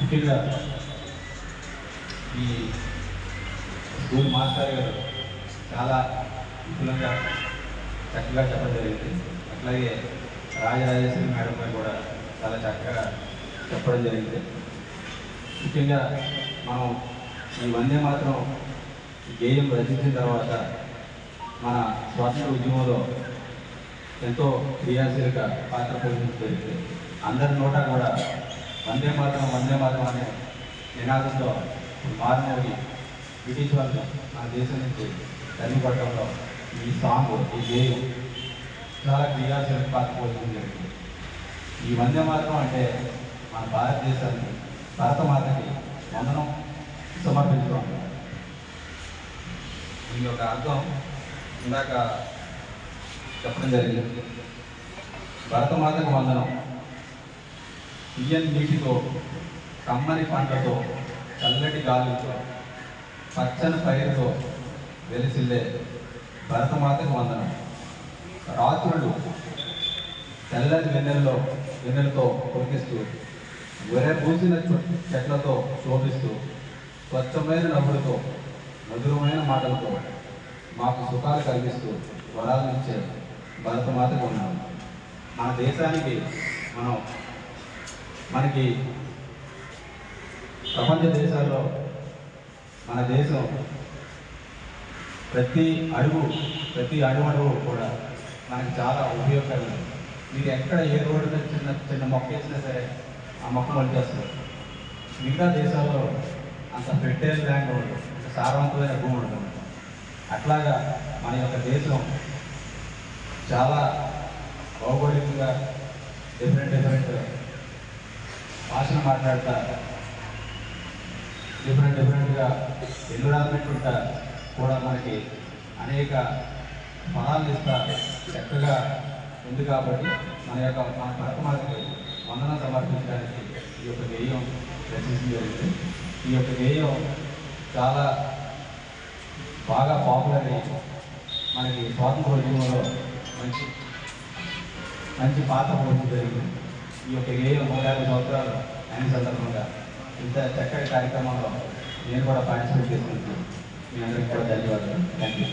ముఖ్యంగా ఈ school master గారు చాలా విపులంగా చక్కగా చెప్పడం జరిగింది. అట్లాగే రాజరాజేశ్వరి మేడం గారు కూడా చాలా చక్కగా చెప్పడం జరిగింది. ముఖ్యంగా మనం ఈ వందే మాత్రం గేయం రచించిన తర్వాత మన స్వాతంత్ర ఉద్యమంలో ఎంతో క్రియాశీలక పాత్ర పోషించడం జరిగింది. అందరి నోట కూడా వందే మాత్రం వందే మాత్రం అనే నినాదంతో మారుమోగి బ్రిటిష్ వాళ్ళు మన దేశం నుంచి తరిమిపట్టడంలో ఈ సాంగ్ ఈ గేయం చాలా క్రియాశీల పాత్ర పోషించడం జరిగింది. ఈ వందే మాత్రం అంటే మన భారతదేశాన్ని భరతమాతకి వందనం సమర్పించడం ఈ యొక్క అర్థం ఇందాక చెప్పడం జరిగింది. భరతమాతకు వందనం ఇయ్యని నీటితో కమ్మని పంటతో చల్లటి గాలితో పచ్చని పైరుతో వెలిసిల్లే భరతమాతకు వందనం. రాత్రులు తెల్లని వెన్నెల్లో వెన్నెలతో కురికిస్తూ గొర్రె పూసిన చెట్లతో శోభిస్తూ స్వచ్ఛమైన నవ్వులతో మధురమైన మాటలతో మాకు సుఖాలు కలిగిస్తూ వరాలు ఇచ్చే భరతమాతకు ఉన్నాము మన దేశానికి మనం మనకి ప్రపంచ దేశాల్లో మన దేశం ప్రతి అడుగు ప్రతి అడుగు కూడా మనకి చాలా ఉపయోగకరమైనది. మీరు ఎక్కడ ఏ రోడ్డు మీద చిన్న చిన్న మొక్క వేసినా సరే ఆ మొక్క మొలిచేస్తుంది. మిగతా దేశాల్లో అంత ఫెర్టైల్ ల్యాండ్ ఉండదు సారవంతమైన భూమి ఉండదు. అట్లాగా మన యొక్క దేశం చాలా భౌగోళికంగా డిఫరెంట్ డిఫరెంట్ భాషను మాట్లాడతారు డిఫరెంట్ డిఫరెంట్గా ఎన్విరాన్మెంట్ ఉంటా కూడా మనకి అనేక ఫలాలు ఇస్తారు చక్కగా ఉంది కాబట్టి మన యొక్క మన భరతమాతకి వందన సమర్పించడానికి ఈ యొక్క గేయం రచించడం జరిగింది. ఈ యొక్క గేయం చాలా బాగా పాపులర్ అయ్యి మనకి స్వాతంత్ర ఉద్యమంలో మంచి మంచి పాత్ర పోషించడం జరిగింది. ఈ యొక్క ఏడు నూట యాభై సంవత్సరాలు అయిన సందర్భంగా ఇంత చక్కటి కార్యక్రమంలో నేను కూడా పార్టిసిపేట్ చేసుకుంటున్నాను మీ అందరికీ కూడా ధన్యవాదాలు. Thank you